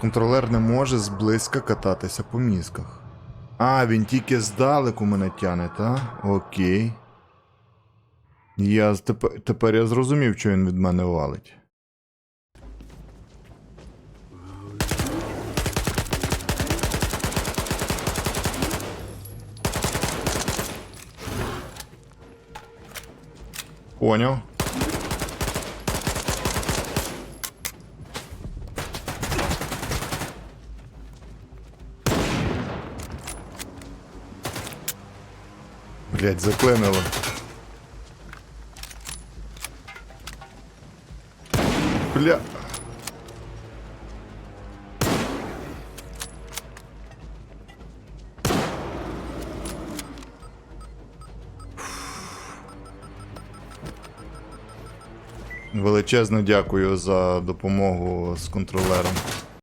Контролер не може зблизька кататися по мізках. А, він тільки здалеку мене тяне, та? Окей. Я тепер, тепер я зрозумів, що він від мене валить. Понял. Блять, заклемило. Бля. Величезно дякую за допомогу з контролером.